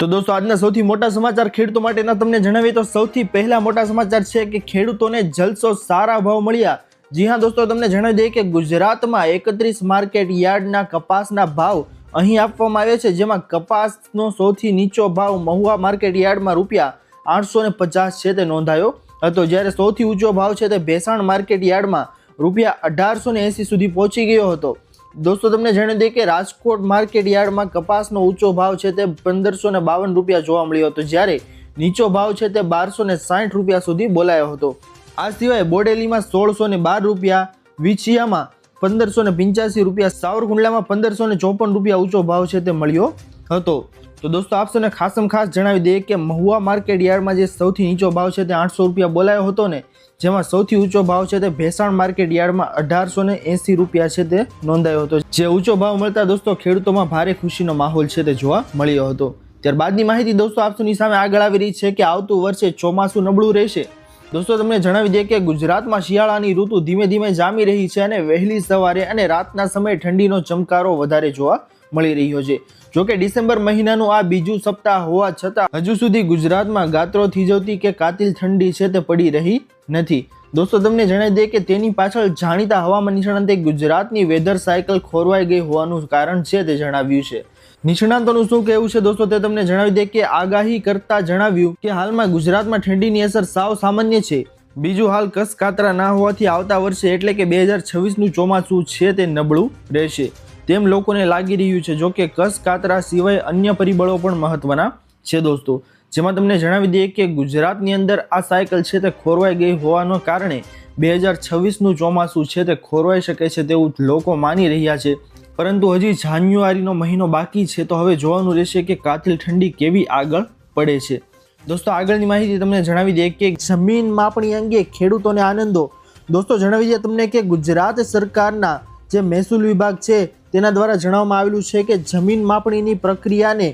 તો દોસ્તો, આજના સૌથી મોટા સમાચાર ખેડૂતો માટેના તમને જણાવીએ તો સૌથી પહેલા મોટા સમાચાર છે કે ખેડૂતોને જલસો સારા ભાવ મળ્યા. જી હા દોસ્તો, તમને જણાવી દઈએ કે ગુજરાતમાં એકત્રીસ માર્કેટ યાર્ડના કપાસના ભાવ અહીં આપવામાં આવે છે, જેમાં કપાસનો સૌથી નીચો ભાવ મહુવા માર્કેટ યાર્ડમાં રૂપિયા આઠસો ને પચાસ છે તે નોંધાયો હતો. જ્યારે સૌથી ઊંચો ભાવ છે તે ભેસાણ માર્કેટ યાર્ડમાં રૂપિયા અઢારસો ને એંસી સુધી પહોંચી ગયો હતો. દોસ્તો, તમને જણાવી દઈએ કે રાજકોટ માર્કેટ યાર્ડમાં કપાસનો ઊંચો ભાવ છે તે પંદરસો બાવન રૂપિયા જોવા મળ્યો હતો, જ્યારે નીચો ભાવ છે તે બારસો સાઠ રૂપિયા સુધી બોલાયો હતો. આ સિવાય બોડેલીમાં સોળસો બાર રૂપિયા, વિછિયામાં પંદરસો પંચ્યાસી રૂપિયા, સાવરકુંડલામાં પંદરસો ને રૂપિયા ઊંચો ભાવ છે તે મળ્યો હતો. તો દોસ્તો આપસોને ખાસમ ખાસ જણાવી દઈએ કે મહુવા માર્કેટ યાર્ડમાં જે સૌથી નીચો ભાવ છે તે આઠસો રૂપિયા બોલાયો હતો ને, જેમાં સૌથી ઊંચો ભાવ છે તે ભેસાણ માર્કેટ યાર્ડમાં અઢારસો એંસી રૂપિયા છે તે નોંધાયો હતો. જે ઊંચો ભાવ મળતા દોસ્તો, ખેડૂતોમાં ભારે ખુશીનો માહોલ છે તે જોવા મળ્યો હતો. ત્યારબાદની માહિતી દોસ્તો આપસોની સામે આગળ આવી રહી છે કે આવતું વર્ષે ચોમાસું નબળું રહેશે. દોસ્તો, તમને જણાવી દઈએ કે ગુજરાતમાં શિયાળાની ઋતુ ધીમે ધીમે જામી રહી છે અને વહેલી સવારે અને રાતના સમયે ઠંડીનો ચમકારો વધારે જોવા મળી રહ્યો છે. જોકે ડિસેમ્બર મહિનાનું આ બીજું સપ્તાહ હોવા છતાં, હજુ સુધી ગુજરાતમાં ગાત્રો થીજવતી કે કાતિલ ઠંડી છે તે પડી રહી નથી. દોસ્તો, તમને જણાવી દઈએ કે તેની પાછળ જાણીતા હવામાન નિષ્ણાંતે ગુજરાતની વેધર સાયકલ ખોરવાઈ ગઈ હોવાનું કારણ છે તે જણાવ્યું છે. નિષ્ણાંતોનું શું કહેવું છે દોસ્તો, તે તમને જણાવી દે કે આગાહી કરતા જણાવ્યું કે હાલમાં ગુજરાતમાં ઠંડીની અસર સાવ સામાન્ય છે. બીજું હાલ કસ કાતરા ના હોવાથી આવતા વર્ષે એટલે કે બે હજાર છવ્વીસનું ચોમાસું છે તે નબળું રહેશે. તેમ લોકોને લાગી રહ્યું છે. જોકે કસ કાતરા સિવાય અન્ય પરિબળો પણ મહત્વના છે દોસ્તો. જેમાં તમને જણાવી દઈએ કે ગુજરાતની અંદર આ સાયકલ છે તે ખોરવાઈ ગઈ હોવાના કારણે બે હજાર છવ્વીસનું ચોમાસું છે તે ખોરવાઈ શકે છે તેવું લોકો માની રહ્યા છે. પરંતુ હજી જાન્યુઆરીનો મહિનો બાકી છે તો હવે જોવાનું રહેશે કે કાતિલ ઠંડી કેવી આગળ પડે છે. દોસ્તો, આગળની માહિતી તમને જણાવી દઈએ કે જમીન માપણી અંગે ખેડૂતોને આનંદો. દોસ્તો, જણાવી દઈએ તમને કે ગુજરાત સરકારના જે મહેસૂલ વિભાગ છે તેના દ્વારા જણાવવામાં આવેલું છે કે જમીન માપણીની પ્રક્રિયાને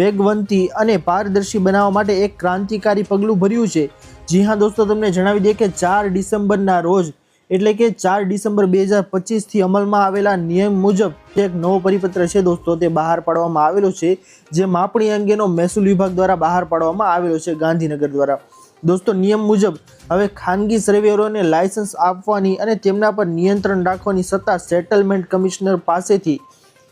વેગવંતી અને પારદર્શી બનાવવા માટે એક ક્રાંતિકારી પગલું ભર્યું છે. જી હા દોસ્તો, તમને જણાવી દઈએ કે ચાર ડિસેમ્બરના રોજ, એટલે કે ચાર ડિસેમ્બર બે હજાર પચીસથી અમલમાં આવેલા નિયમ મુજબ એક નવો પરિપત્ર છે દોસ્તો, તે બહાર પાડવામાં આવેલો છે, જે માપણી અંગેનો મહેસૂલ વિભાગ દ્વારા બહાર પાડવામાં આવેલો છે ગાંધીનગર દ્વારા. દોસ્તો, નિયમ મુજબ હવે ખાનગી સર્વેયરોને લાયસન્સ આપવાની અને તેમના પર નિયંત્રણ રાખવાની સત્તા સેટલમેન્ટ કમિશનર પાસેથી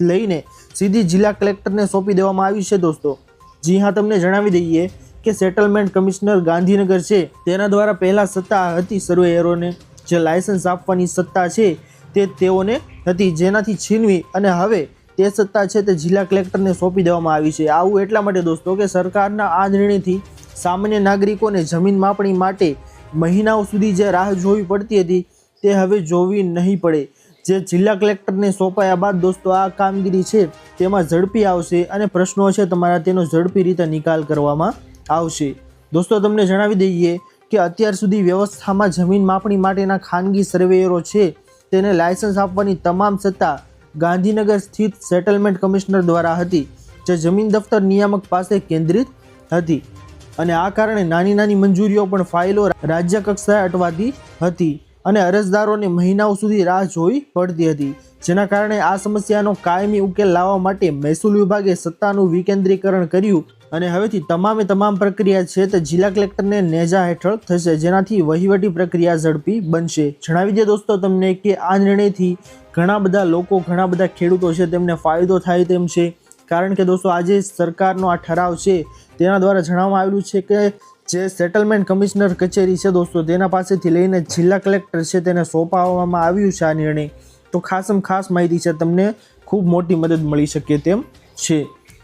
લઈને સીધી જિલ્લા કલેક્ટરને સોંપી દેવામાં આવી છે દોસ્તો. જી હા, તમને જણાવી દઈએ કે સેટલમેન્ટ કમિશનર ગાંધીનગર છે. તેના દ્વારા પહેલાં સત્તા હતી સર્વેયરોને. જે લાયસન્સ આપવાની સત્તા છે તે તેઓને હતી, જેનાથી છીનવી અને હવે તે સત્તા છે તે જિલ્લા કલેક્ટરને સોંપી દેવામાં આવી છે. આવું એટલા માટે દોસ્તો કે સરકારના આ નિર્ણયથી સામાન્ય નાગરિકોને જમીન માપણી માટે મહિનાઓ સુધી જે રાહ જોવી પડતી હતી તે હવે જોવી નહીં પડે. જે જિલ્લા કલેક્ટરને સોંપાયા બાદ દોસ્તો આ કામગીરી છે તેમાં ઝડપી આવશે અને પ્રશ્નો છે તમારા તેનો ઝડપી રીતે નિકાલ કરવામાં આવશે. દોસ્તો તમને જણાવી દઈએ કે અત્યાર સુધી વ્યવસ્થામાં જમીન માપણી માટેના ખાનગી સર્વેયરો છે તેને લાયસન્સ આપવાની તમામ સત્તા ગાંધીનગર સ્થિત સેટલમેન્ટ કમિશનર દ્વારા હતી, જે જમીન દફતર નિયામક પાસે કેન્દ્રિત હતી. અને આ કારણે નાની નાની મંજૂરીઓ પણ ફાઇલો રાજ્ય કક્ષાએ અટવાતી હતી. અને અરજદારોને મહિનાઓ સુધી રાહ જોવી પડતી હતી, જેના કારણે આ સમસ્યાનો કાયમી ઉકેલ લાવવા માટે મહેસૂલ વિભાગે સત્તાનું વિકેન્દ્રીકરણ કર્યું અને હવેથી તમામે તમામ પ્રક્રિયા છે તે જિલ્લા કલેક્ટરને નેજા હેઠળ થશે, જેનાથી વહીવટી પ્રક્રિયા ઝડપી બનશે. જણાવી દે દોસ્તો તમને કે આ નિર્ણયથી ઘણા બધા લોકો, ઘણા બધા ખેડૂતો છે તેમને ફાયદો થાય તેમ છે. કારણ કે દોસ્તો આજે સરકારનો આ ઠરાવ છે, તેના દ્વારા જણાવવામાં આવેલું છે કે જે સેટલમેન્ટ કમિશનર કચેરી છે દોસ્તો, તેના પાસેથી લઈને જિલ્લા કલેક્ટર છે તેને સોંપાવવામાં આવ્યું છે આ નિર્ણય. તો ખાસમ ખાસ માહિતી છે, તમને ખૂબ મોટી મદદ મળી શકે તેમ છે.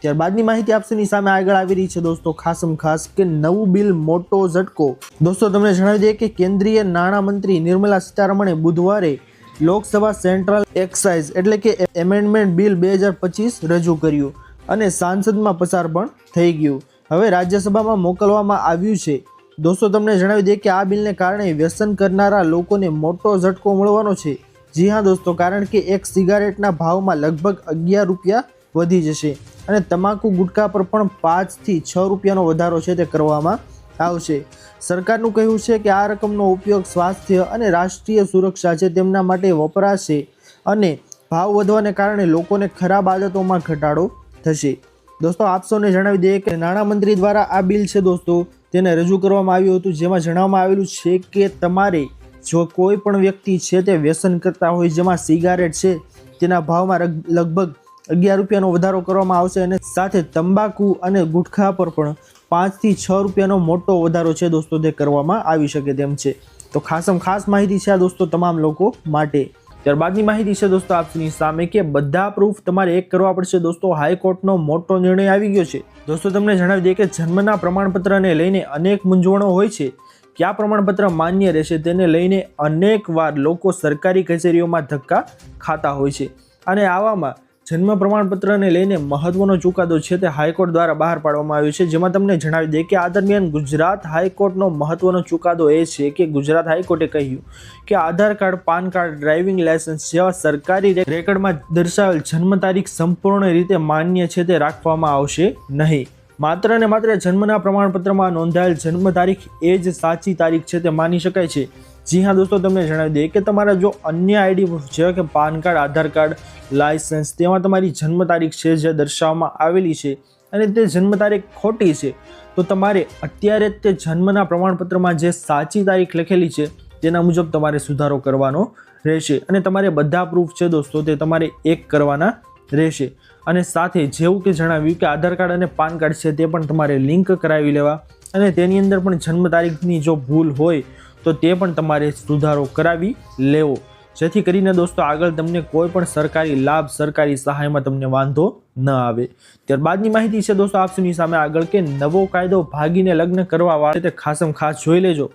ત્યારબાદની માહિતી આપશોની સામે આગળ આવી રહી છે દોસ્તો, ખાસમ ખાસ કે નવું બિલ મોટો ઝટકો. દોસ્તો, તમને જણાવી દઈએ કે કેન્દ્રીય નાણામંત્રી નિર્મલા સીતારમણે બુધવારે લોકસભા સેન્ટ્રલ એક્સાઇઝ એટલે કે એમેન્ડમેન્ટ બિલ બે હજાર પચીસ રજૂ કર્યું અને સાંસદમાં પસાર પણ થઈ ગયું. હવે રાજ્યસભામાં મોકલવામાં આવ્યું છે. દોસ્તો, તમને જણાવી દઈએ કે આ બિલને કારણે વ્યસન કરનારા લોકોને મોટો ઝટકો મળવાનો છે. જી હા દોસ્તો, કારણ કે એક સિગારેટના ભાવમાં લગભગ અગિયાર રૂપિયા વધી જશે અને તમાકુ ગુટખા પર પણ પાંચથી છ રૂપિયાનો વધારો છે તે કરવામાં આવશે. સરકારનું કહેવું છે કે આ રકમનો ઉપયોગ સ્વાસ્થ્ય અને રાષ્ટ્રીય સુરક્ષા છે તેમના માટે વપરાશે અને ભાવ વધવાને કારણે લોકોને ખરાબ આદતોમાં ઘટાડો થશે. દોસ્તો, આપ જણાવી દઈએ કે નાણામંત્રી દ્વારા આ બિલ છે દોસ્તો, તેને રજૂ કરવામાં આવ્યું હતું, જેમાં જણાવવામાં આવેલું છે કે તમારે જો કોઈ પણ વ્યક્તિ છે તે વ્યસન કરતા હોય, જેમાં સિગારેટ છે, તેના ભાવમાં લગભગ અગિયાર રૂપિયાનો વધારો કરવામાં આવશે અને સાથે તંબાકુ અને ગુટખા પર પણ પાંચથી છ રૂપિયાનો મોટો વધારો છે દોસ્તો, તે કરવામાં આવી શકે તેમ છે. તો ખાસમ ખાસ માહિતી છે આ દોસ્તો તમામ લોકો માટે. ત્યારબાદની માહિતી છે દોસ્તો આપની સામે કે બધા પ્રૂફ તમારે એક કરવા પડશે દોસ્તો. હાઈકોર્ટનો મોટો નિર્ણય આવી ગયો છે. દોસ્તો, તમને જણાવી દઈએ કે જન્મના પ્રમાણપત્રને લઈને અનેક મૂંઝવણો હોય છે. કયા પ્રમાણપત્ર માન્ય રહેશે તેને લઈને અનેકવાર લોકો સરકારી કચેરીઓમાં ધક્કા ખાતા હોય છે. અને આવામાં જન્મ પ્રમાણપત્રને લઈને મહત્વનો ચુકાદો છે તે હાઈકોર્ટ દ્વારા બહાર પાડવામાં આવ્યો છે. જેમાં તમને જણાવી દઈએ કે આ દરમિયાન ગુજરાત હાઈકોર્ટનો મહત્વનો ચુકાદો એ છે કે ગુજરાત હાઈકોર્ટે કહ્યું કે Aadhaar card, PAN card, driving licence જેવા સરકારી રેકર્ડમાં દર્શાવેલ જન્મ તારીખ સંપૂર્ણ રીતે માન્ય છે તે રાખવામાં આવશે નહીં. માત્ર ને માત્ર જન્મના પ્રમાણપત્રમાં નોંધાયેલ જન્મ તારીખ એ જ સાચી તારીખ છે તે માની શકાય છે. જી હા દોસ્તો, તમને જણાવી દઈએ કે તમારા જો અન્ય આઈડી જેવા કે PAN card, Aadhaar card licence તેમાં તમારી જન્મ તારીખ છે જે દર્શાવવામાં આવેલી છે અને તે જન્મ તારીખ ખોટી છે, તો તમારે અત્યારે તે જન્મના પ્રમાણપત્રમાં જે સાચી તારીખ લખેલી છે, તેના મુજબ તમારે સુધારો કરવાનો રહેશે. અને તમારે બધા પ્રૂફ છે દોસ્તો, તે તમારે એક કરવાના રહેશે. અને સાથે જેવું કે જણાવ્યું કે આધાર કાર્ડ અને પાન કાર્ડ છે તે પણ તમારે લિંક કરાવી લેવા. અને તેની અંદર પણ જન્મ તારીખની જો ભૂલ હોય તો તે પણ તમારે સુધારો કરાવી લેવો. જેથી કરીને દોસ્તો, આગળ તમને કોઈ પણ સરકારી લાભ, સરકારી સહાયમાં તમને વાંધો ન આવે. ત્યારબાદની માહિતી છે દોસ્તો આપસુની સામે આગળ કે નવો કાયદો ભાગીને લગ્ન કરવા વાળે તે ખાસમ ખાસ જોઈ લેજો.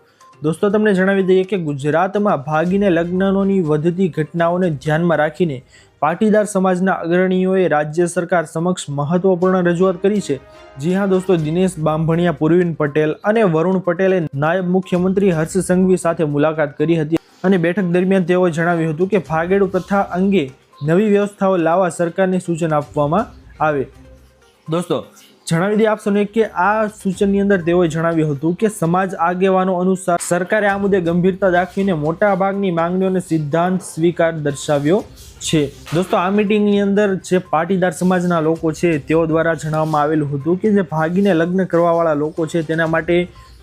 દોસ્તો, તમને જણાવી દઈએ કે ગુજરાતમાં ભાગીને લગ્નોની વધતી ઘટનાઓને ધ્યાનમાં રાખીને પાટીદાર સમાજના અગ્રણીઓએ રાજ્ય સરકાર સમક્ષ મહત્વપૂર્ણ રજૂઆત કરી છે. જી હા દોસ્તો, દિનેશ બાંભણિયા, પૂર્વિન પટેલ અને વરુણ પટેલે નાયબ મુખ્યમંત્રી હર્ષ સંઘવી સાથે મુલાકાત કરી હતી અને બેઠક દરમિયાન તેઓએ જણાવ્યું હતું કે ફાગેડુ પ્રથા અંગે નવી વ્યવસ્થાઓ લાવવા સરકારને સૂચન આપવામાં આવે. દોસ્તો, જણાવી દઈએ આપ સૌને કે આ સૂચનની અંદર તેઓએ જણાવ્યું હતું કે સમાજ આગેવાનો અનુસાર સરકારે આ મુદ્દે ગંભીરતા દાખવીને મોટા ભાગની માંગણીઓને સિદ્ધાંત સ્વીકાર દર્શાવ્યો છે. દોસ્તો, આ મિટિંગની અંદર જે પાટીદાર સમાજના લોકો છે, તેઓ દ્વારા જણાવવામાં આવેલું હતું કે જે ભાગીને લગ્ન કરવાવાળા લોકો છે, તેના માટે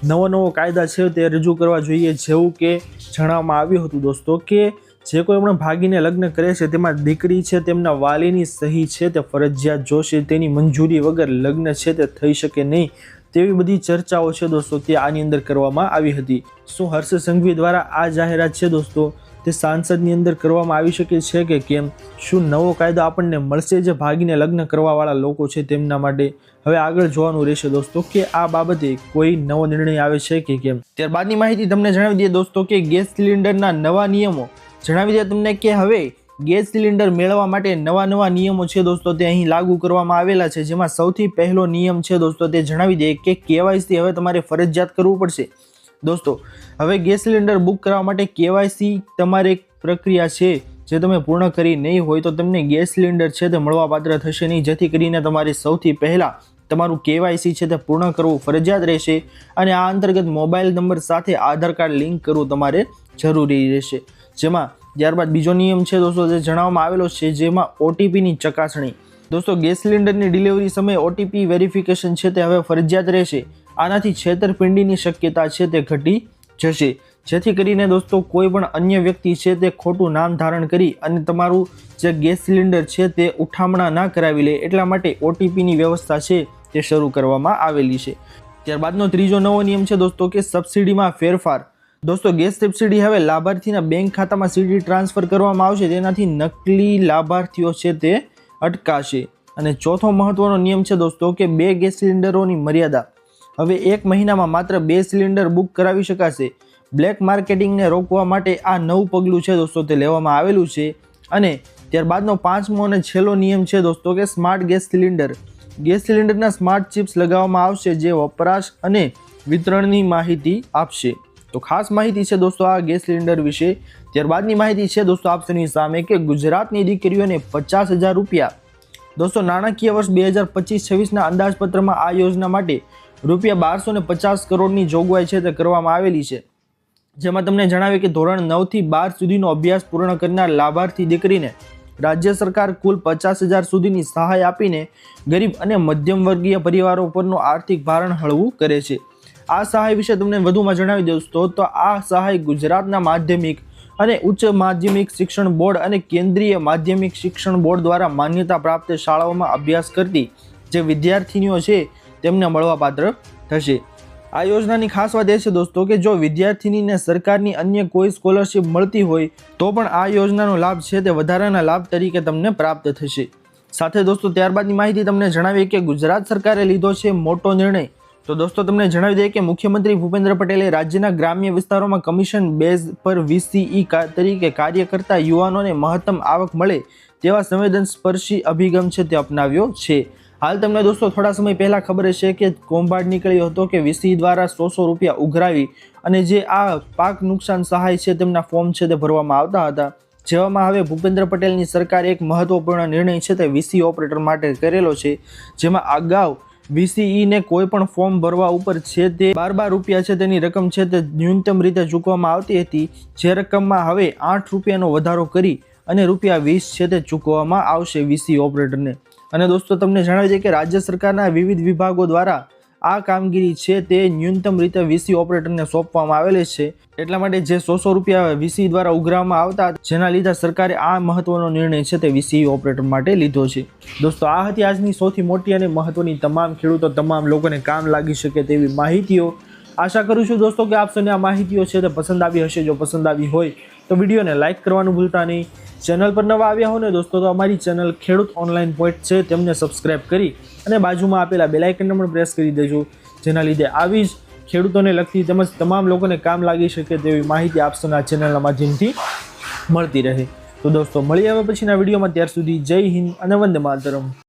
નવો નવો કાયદા છે, તે રજૂ કરવા જોઈએ જેવું કે જણાવવામાં આવ્યું હતું દોસ્તો કે જે કોઈ પણ ભાગીને લગ્ન કરે છે, તેમાં દીકરી છે, તેમના વાલીની સહી છે, તે ફરજિયાત જોશે, તેની મંજૂરી વગર લગ્ન છે, તે થઈ શકે નહીં તેવી બધી ચર્ચાઓ છે દોસ્તો તે આની અંદર કરવામાં આવી હતી. શું હર્ષ સંઘવી દ્વારા આ જાહેરાત છે દોસ્તો? તે સાંસદની અંદર કરવામાં આવી શકે છે કે કેમ? શું નવો કાયદો આપણને મળશે જે ભાગીને લગ્ન કરવાવાળા લોકો છે તેમના માટે? હવે આગળ જોવાનું રહેશે દોસ્તો કે આ બાબતે કોઈ નવો નિર્ણય આવે છે કે કેમ? ત્યારબાદની માહિતી તમને જણાવી દઈએ દોસ્તો કે ગેસ સિલિન્ડરના નવા નિયમો. જણાવી દઈએ તમને કે હવે ગેસ સિલિન્ડર મેળવવા માટે નવા નવા નિયમો છે દોસ્તો તે અહીં લાગુ કરવામાં આવેલા છે. જેમાં સૌથી પહેલો નિયમ છે દોસ્તો તે જણાવી દઈએ કે કેવાયસી હવે તમારે ફરજિયાત કરવું પડશે. દોસ્તો, હવે ગેસ સિલિન્ડર બુક કરવા માટે કેવાયસી તમારે એક પ્રક્રિયા છે, જે તમે પૂર્ણ કરી નહીં હોય તો તમને ગેસ સિલિન્ડર છે તે મળવાપાત્ર થશે નહીં. જેથી કરીને તમારે સૌથી પહેલાં તમારું કેવાયસી છે તે પૂર્ણ કરવું ફરજિયાત રહેશે અને આ અંતર્ગત મોબાઈલ નંબર સાથે આધાર કાર્ડ લિંક કરવું તમારે જરૂરી રહેશે. જેમાં ત્યારબાદ બીજો નિયમ છે દોસ્તો, જે જણાવવામાં આવેલો છે જેમાં ઓટીપીની ચકાસણી. દોસ્તો, ગેસ સિલિન્ડરની ડિલિવરી સમયે ઓટીપી વેરિફિકેશન છે તે હવે ફરજિયાત રહેશે. આનાથી છેતરપિંડીની શક્યતા છે તે ઘટી જશે. જેથી કરીને દોસ્તો, કોઈ પણ અન્ય વ્યક્તિ છે તે ખોટું નામ ધારણ કરી અને તમારું જે ગેસ સિલિન્ડર છે તે ઉઠામણા ના કરાવી લે એટલા માટે ઓટીપીની વ્યવસ્થા છે તે શરૂ કરવામાં આવેલી છે. ત્યારબાદનો ત્રીજો નવો નિયમ છે દોસ્તો કે સબસિડીમાં ફેરફાર. દોસ્તો, ગેસ સબસિડી હવે લાભાર્થીના બેંક ખાતામાં સીડી ટ્રાન્સફર કરવામાં આવશે, તેનાથી નકલી લાભાર્થીઓ છે તે અટકાશે. અને ચોથો મહત્વનો નિયમ છે દોસ્તો કે બે ગેસ સિલિન્ડરોની મર્યાદા હવે એક મહિનામાં માત્ર બે સિલિન્ડર બુક કરાવી શકાશે. બ્લેક માર્કેટિંગને રોકવા માટે આ નવું પગલું છે દોસ્તો, તે લેવામાં આવેલું છે. અને ત્યારબાદનો પાંચમો અને છેલ્લો નિયમ છે દોસ્તો કે સ્માર્ટ ગેસ સિલિન્ડર. ગેસ સિલિન્ડરના સ્માર્ટ ચિપ્સ લગાવવામાં આવશે જે વપરાશ અને વિતરણની માહિતી આપશે. તો ખાસ માહિતી છે દોસ્તો આ ગેસ સિલિન્ડર વિશે. ત્યારબાદની માહિતી છે દોસ્તો આપશેની સામે કે ગુજરાતની દીકરીઓને પચાસ હજાર રૂપિયા. દોસ્તો નાણાકીય વર્ષ બે હજાર પચીસ છવ્વીસના અંદાજપત્રમાં આ યોજના માટે રૂપિયા બારસો ને પચાસ કરોડની જોગવાઈ છે તે કરવામાં આવેલી છે. જેમાં તમને જણાવ્યું કે ધોરણ નવથી બાર સુધીનો અભ્યાસ પૂર્ણ કરનાર લાભાર્થી દીકરીને રાજ્ય સરકાર કુલ પચાસ હજાર સુધીની સહાય આપીને ગરીબ અને મધ્યમ વર્ગીય પરિવારો પરનું આર્થિક ભારણ હળવું કરે છે. આ સહાય વિશે તમને વધુમાં જણાવી દોસ્તો તો આ સહાય ગુજરાતના માધ્યમિક અને ઉચ્ચ માધ્યમિક શિક્ષણ બોર્ડ અને કેન્દ્રીય માધ્યમિક શિક્ષણ બોર્ડ દ્વારા માન્યતા પ્રાપ્ત શાળાઓમાં અભ્યાસ કરતી જે વિદ્યાર્થીનીઓ છે તેમને મળવાપાત્ર થશે. આ યોજનાની ખાસ વાત એ છે દોસ્તો કે જો વિદ્યાર્થીનીને સરકારની અન્ય કોઈ સ્કોલરશિપ મળતી હોય, તો પણ આ યોજનાનો લાભ છે તે વધારાના લાભ તરીકે તમને પ્રાપ્ત થશે. સાથે દોસ્તો ત્યારબાદની માહિતી તમને જણાવીએ કે ગુજરાત સરકારે લીધો છે મોટો નિર્ણય. તો દોસ્તો તમને જણાવી દઈએ કે મુખ્યમંત્રી ભૂપેન્દ્ર પટેલે રાજ્યના ગ્રામ્ય વિસ્તારોમાં કમિશન બેઝ પર વીસીઈ તરીકે કાર્ય કરતા યુવાનોને મહત્તમ આવક મળે તેવા સંવેદનસ્પર્શી અભિગમ છે તે અપનાવ્યો છે. હાલ તમને દોસ્તો થોડા સમય પહેલાં ખબર હશે કે કૌભાંડ નીકળ્યો હતો કે વીસી દ્વારા સો સો રૂપિયા ઉઘરાવી અને જે આ પાક નુકસાન સહાય છે તેમના ફોર્મ છે તે ભરવામાં આવતા હતા. જેવામાં હવે ભૂપેન્દ્ર પટેલની સરકારે એક મહત્વપૂર્ણ નિર્ણય છે તે વીસી ઓપરેટર માટે કરેલો છે, જેમાં અગાઉ વીસીઈને કોઈ પણ ફોર્મ ભરવા ઉપર છે તે બાર બાર રૂપિયા છે તેની રકમ છે તે ન્યૂનતમ રીતે ચૂકવવામાં આવતી હતી. જે રકમમાં હવે આઠ રૂપિયાનો વધારો કરી અને રૂપિયા વીસ છે તે ચૂકવવામાં આવશે વીસી ઓપરેટરને. અને દોસ્તો, તમને જણાવી દઈએ કે રાજ્ય સરકારના વિવિધ વિભાગો દ્વારા આ કામગીરી છે તે ન્યૂનતમ રીતે વીસી ઓપરેટરને સોંપવામાં આવેલી છે. એટલા માટે જે સો સો રૂપિયા વીસી દ્વારા ઉઘરાવવામાં આવતા, જેના લીધે સરકારે આ મહત્વનો નિર્ણય છે તે વીસી ઓપરેટર માટે લીધો છે. દોસ્તો, આ હતી આજની સૌથી મોટી અને મહત્વની તમામ ખેડૂતો, તમામ લોકોને કામ લાગી શકે તેવી માહિતીઓ. આશા કરું છું દોસ્તો કે આપ સૌને આ માહિતીઓ છે તે પસંદ આવી હશે. જો પસંદ આવી હોય તો વિડીયોને લાઇક કરવાનું ભૂલતા નહીં. ચેનલ પર નવા આવ્યા હો ને દોસ્તો તો અમારી ચેનલ ખેડૂત ઓનલાઈન પોઈન્ટ છે તેમને સબસ્ક્રાઇબ કરી અને બાજુમાં આપેલા બેલાઇકનને પણ પ્રેસ કરી દેજો. જેના લીધે આવી જ ખેડૂતોને લગતી તેમજ તમામ લોકોને કામ લાગી શકે તેવી માહિતી આપશો આ ચેનલના માધ્યમથી મળતી રહે. તો દોસ્તો મળી હવે પછીના વિડીયોમાં. ત્યાર સુધી જય હિન્દ અને વંદે માતરમ.